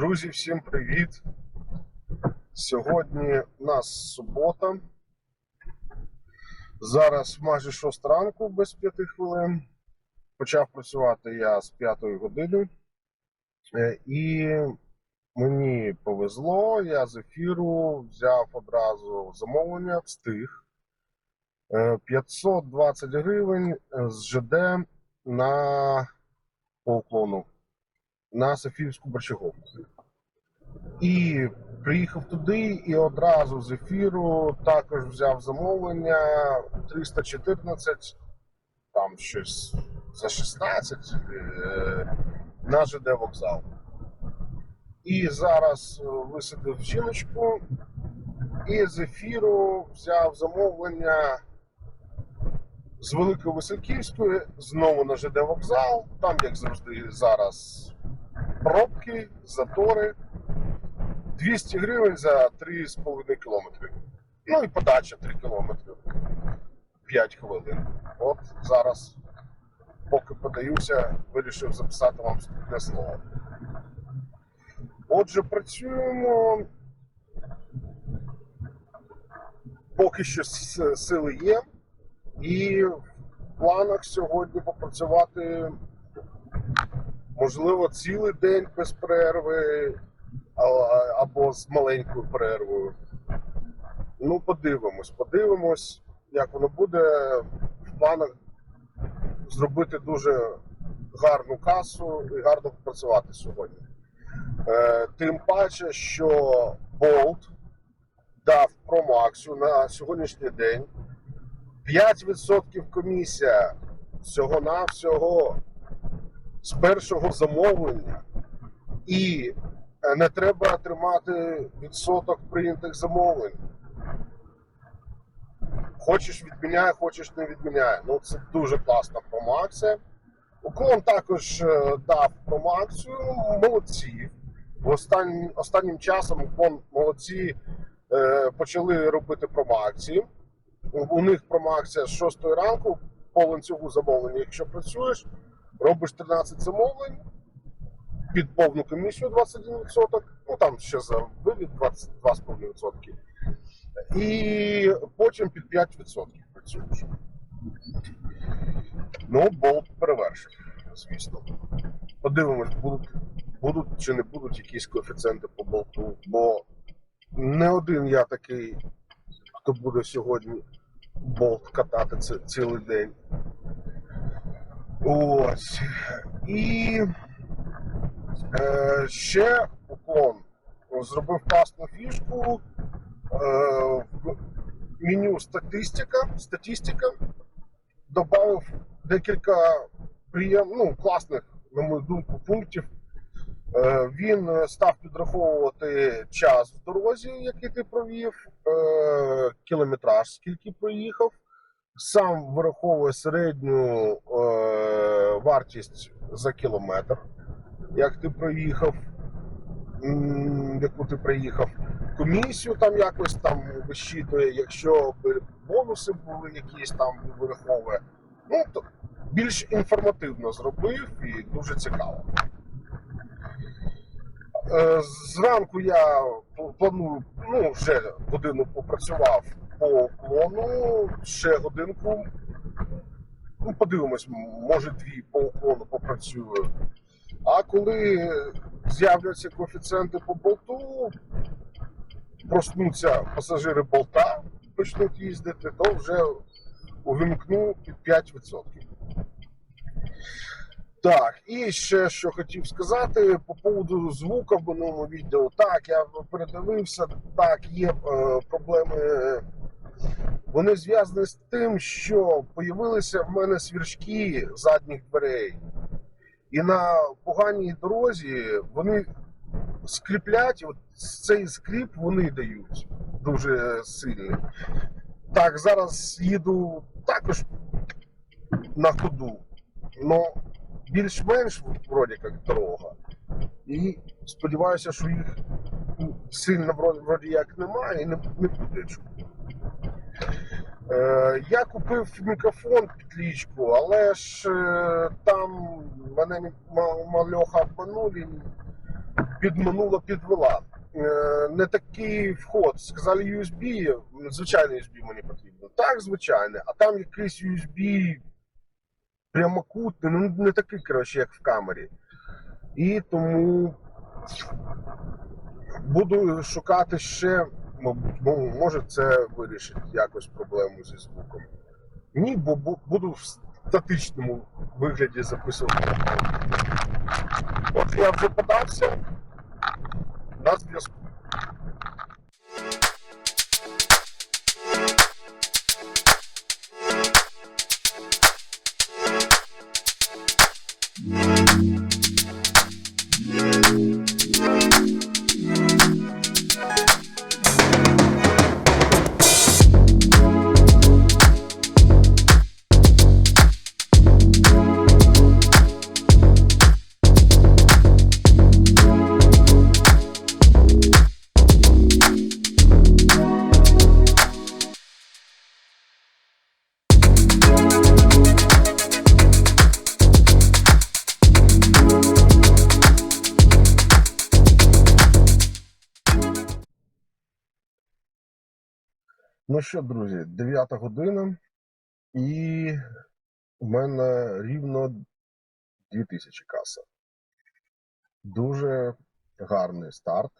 Друзі, всім привіт! Сьогодні у нас субота. Зараз майже 6 ранку без 5 хвилин. Почав працювати я з 5 години. Е, І мені повезло, я з ефіру взяв одразу замовлення, встиг. Е, 520 гривень з ЖД на по уклону на Софіївську Борчаговку. І приїхав туди і одразу з ефіру також взяв замовлення 314, там щось за 16 е, на ЖД вокзал. І зараз е, висадив жіночку і з ефіру взяв замовлення з Великої Васильківської знову на ЖД вокзал. Там, як завжди, зараз пробки, затори. 200 гривень за 3,5 кілометри. Ну і подача 3 кілометри. 5 хвилин. От зараз, поки подаюся, вирішив записати вам вступне слово. Отже, працюємо. Поки що сили є. І в планах сьогодні попрацювати можливо, цілий день без перерви або з маленькою перервою. Ну, подивимось, подивимось, як воно буде в планах зробити дуже гарну касу і гарно попрацювати сьогодні. Е, тим паче, що Bolt дав промаксу на сьогоднішній день 5% комісія всього-навсього з першого замовлення, і е, не треба тримати відсоток прийнятих замовлень. Хочеш відміняє, хочеш не відміняє. Ну це дуже класна промакція. Уклон також е, дав промакцію, молодці. Останнім, останнім часом уклон молодці е, почали робити промакції. У, у них промакція з 6 ранку по ланцюгу замовлення, якщо працюєш, робиш 13 замовлень під повну комісію 21%, ну там ще за вивід 22,5%. І потім під 5% працюєш. Ну, болт перевершив, звісно. Подивимось, будуть, будуть чи не будуть якісь коефіцієнти по болту, бо не один я такий, хто буде сьогодні болт катати цілий день. Ось. І е, ще уклон зробив класну фішку. Е, в меню статистика, статистика додав декілька приєм, ну, класних, на мою думку, пунктів. Е, він е, став підраховувати час в дорозі, який ти провів, е, кілометраж, скільки проїхав сам вираховує середню е, вартість за кілометр, як ти проїхав, яку ти приїхав. Комісію там якось там вищитує, якщо бонуси були якісь там вираховує. Ну, то більш інформативно зробив і дуже цікаво. Е, Зранку я планую, ну, вже годину попрацював по уклону, ще годинку. Ну, подивимось, може дві по уклону попрацюю. А коли з'являться коефіцієнти по болту, проснуться пасажири болта, почнуть їздити, то вже увімкну під 5%. Так, і ще що хотів сказати по поводу звука в минулому відео. Так, я передивився, так, є е, проблеми. Вони зв'язані з тим, що появилися в мене свірчки задніх дверей. І на поганій дорозі вони скріплять, от цей скріп вони дають дуже сильний. Так, зараз їду також на ходу. Ну, більш-менш вроді як дорога. І сподіваюся, що їх сильно вроді, як немає і не, не буде чути. Е, я купив мікрофон під лічку, але ж е, там мене мальоха обманули. підманула, підвела. Е, Не такий вход. Сказали USB, звичайний USB мені потрібно. Так, звичайне, а там якийсь USB прямокутний, ну не такий, коротше, як в камері. І тому буду шукати ще, може це вирішить якось проблему зі звуком. Ні, бо буду в статичному вигляді записувати. От я вже подався на зв'язку. Ну що, друзі, 9 година, і в мене рівно 2000 каса. Дуже гарний старт,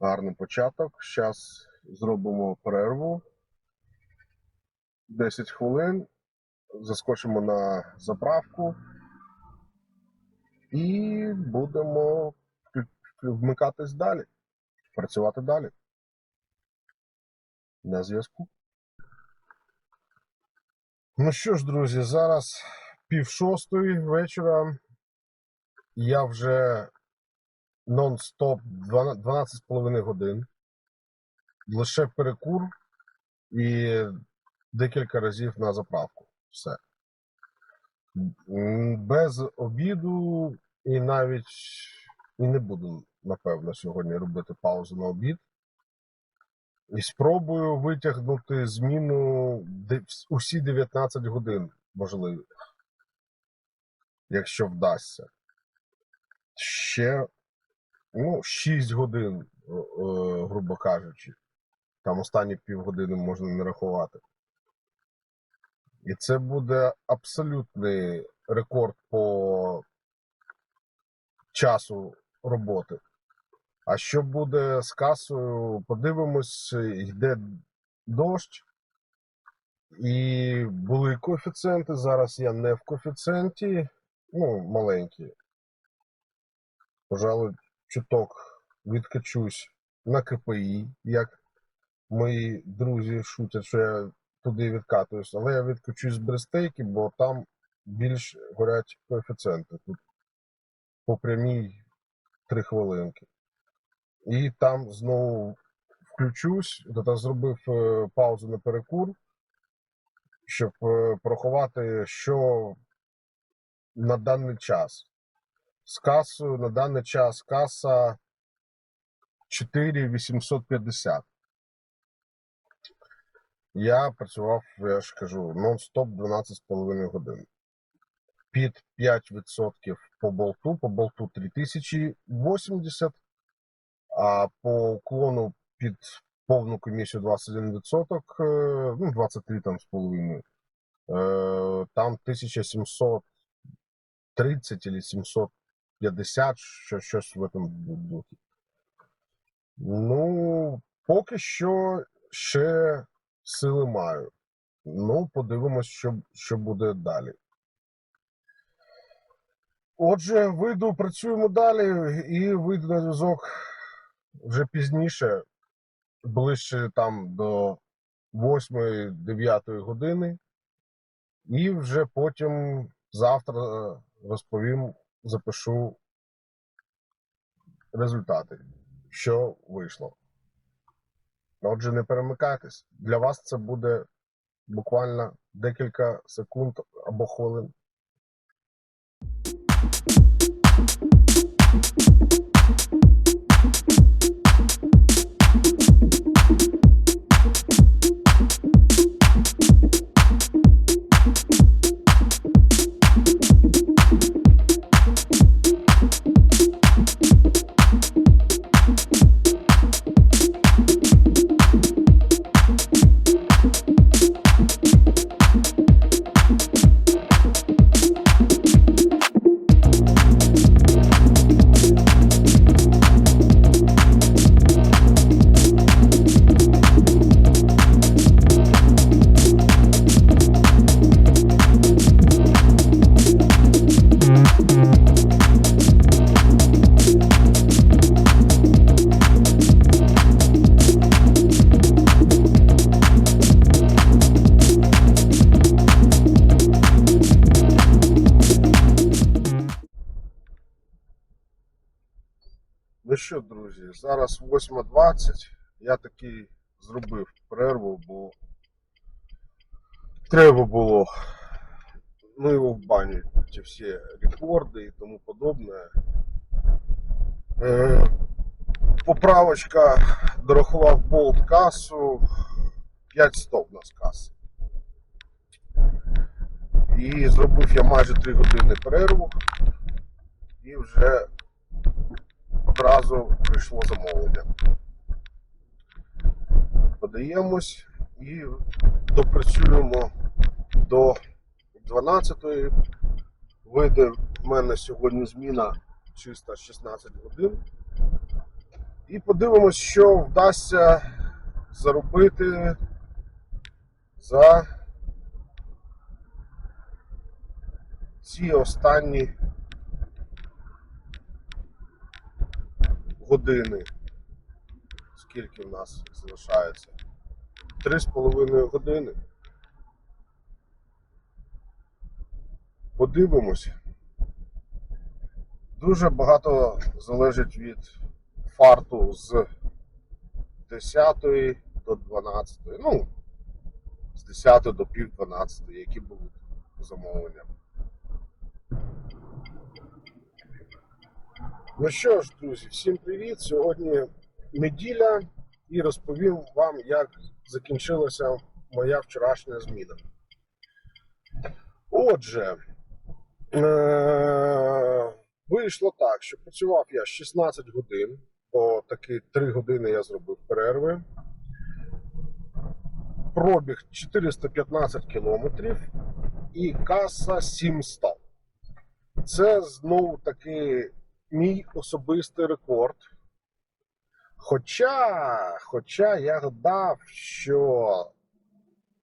гарний початок. Зараз зробимо перерву 10 хвилин, заскочимо на заправку і будемо вмикатись далі, працювати далі. На зв'язку. Ну що ж, друзі, зараз пів шостої вечора. Я вже нон-стоп 12,5 годин. Лише перекур і декілька разів на заправку. Все. Без обіду і навіть і не буду, напевно, сьогодні робити паузу на обід. І спробую витягнути зміну усі 19 годин, можливо, якщо вдасться. Ще ну, 6 годин, е, е, грубо кажучи. Там останні півгодини можна не рахувати. І це буде абсолютний рекорд по часу роботи. А що буде з касою, подивимось, йде дощ. І були коефіцієнти. Зараз я не в коефіцієнті, ну, маленькі. Пожалуй, чуток відкачусь на КПІ, як мої друзі шутять, що я туди відкатуюсь, але я відкачусь з брестейки, бо там більш горять коефіцієнти. Тут по прямій 3 хвилинки. І там знову включусь, тобто зробив е, паузу на перекур, щоб е, порахувати, що на даний час. З касою на даний час каса 4850. Я працював, я ж кажу, нон-стоп 12,5 годин. Під 5% по болту, по болту 3080, а по уклону під повну комісію 21%, е, ну 23 там з половиною. Е, Там 1730 или 750, що, щось в этом духі. Ну, поки що ще сили маю. Ну, подивимось, що, що буде далі. Отже, вийду, працюємо далі і вийду на зв'язок вже пізніше, ближче там до 8-9 години. І вже потім завтра е, розповім, запишу результати, що вийшло. Отже, не перемикайтесь. Для вас це буде буквально декілька секунд або хвилин. Що, друзі, зараз 8.20. Я таки зробив перерву, бо треба було. Ну його в баню ці всі рекорди і тому подобне. Е, поправочка дорахував болт касу 5 стоп на каси. І зробив я майже 3 години перерву і вже одразу прийшло замовлення. Подаємось і допрацюємо до 12-ї. Вийде в мене сьогодні зміна чисто 16 годин. І подивимось, що вдасться заробити за ці останні години. Скільки в нас залишається? Три з половиною години. Подивимось. Дуже багато залежить від фарту з 10 до 12. Ну, з 10 до пів 12, які будуть замовлення. Ну що ж, друзі, всім привіт! Сьогодні неділя і розповім вам, як закінчилася моя вчорашня зміна. Отже, е- вийшло так, що працював я 16 годин, бо таки 3 години я зробив перерви. Пробіг 415 кілометрів і каса 700. Це знову таки мій особистий рекорд. Хоча, хоча я гадав, що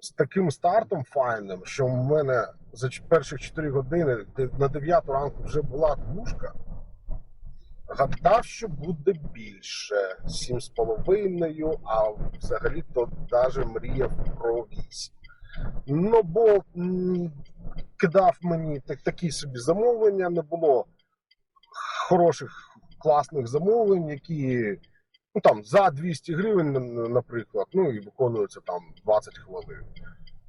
з таким стартом файним, що в мене за перших 4 години на 9 ранку вже була двушка, гадав, що буде більше 7,5, а взагалі то навіть мріяв про 8. Ну, бо кидав мені так, такі собі замовлення, не було хороших, класних замовлень, які ну, там, за 200 гривень, наприклад, ну і виконуються там 20 хвилин.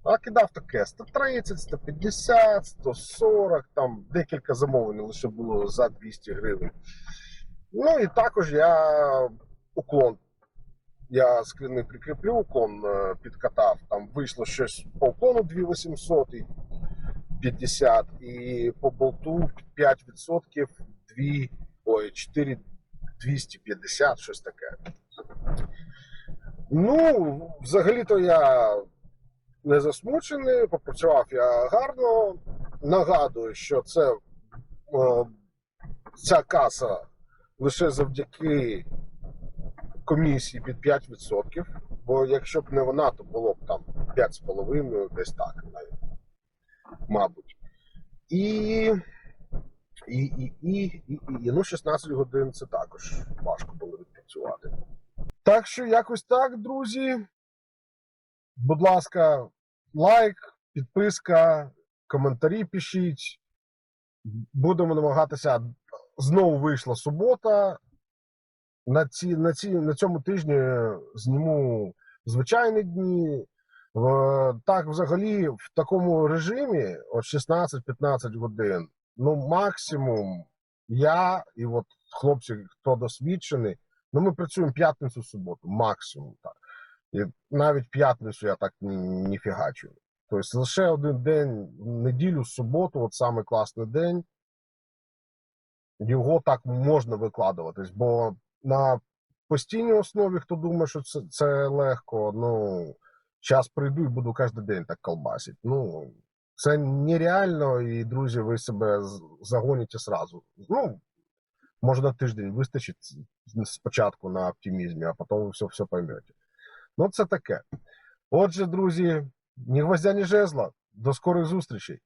А кидав таке 130, 150, 140, там декілька замовлень лише було за 200 гривень. Ну і також я уклон. Я скрини прикріплю уклон, е, підкатав. Там вийшло щось по уклону 2800 і 50 і по болту 5% 2, ой, 4 250, щось таке. Ну, взагалі-то я не засмучений, попрацював я гарно. Нагадую, що це е, ця каса лише завдяки комісії під 5%, бо якщо б не вона, то було б там 5,5, десь так навіть, мабуть. І, і, і, і, і, і, ну 16 годин це також важко було відпрацювати. Так що якось так, друзі. Будь ласка, лайк, підписка, коментарі пишіть. Будемо намагатися. Знову вийшла субота. На, ці, на, ці, на цьому тижні зніму звичайні дні. В- Так, взагалі, в такому режимі, от 16-15 годин, ну, максимум я і от хлопці, хто досвідчений, ну ми працюємо п'ятницю, суботу, максимум так. І навіть п'ятницю я так не фігачу. Тобто лише один день, неділю, суботу, от саме класний день. Його так можна викладуватись, бо на постійній основі, хто думає, що це, це легко, ну час прийду і буду кожен день так колбасити. Ну, це нереально, і друзі, ви себе загоніте сразу. Ну, можна тиждень вистачить спочатку на оптимізмі, а потім ви все, все поймете. Ну, це таке. Отже, друзі, ні гвоздя, ні жезла. До скорих зустрічей.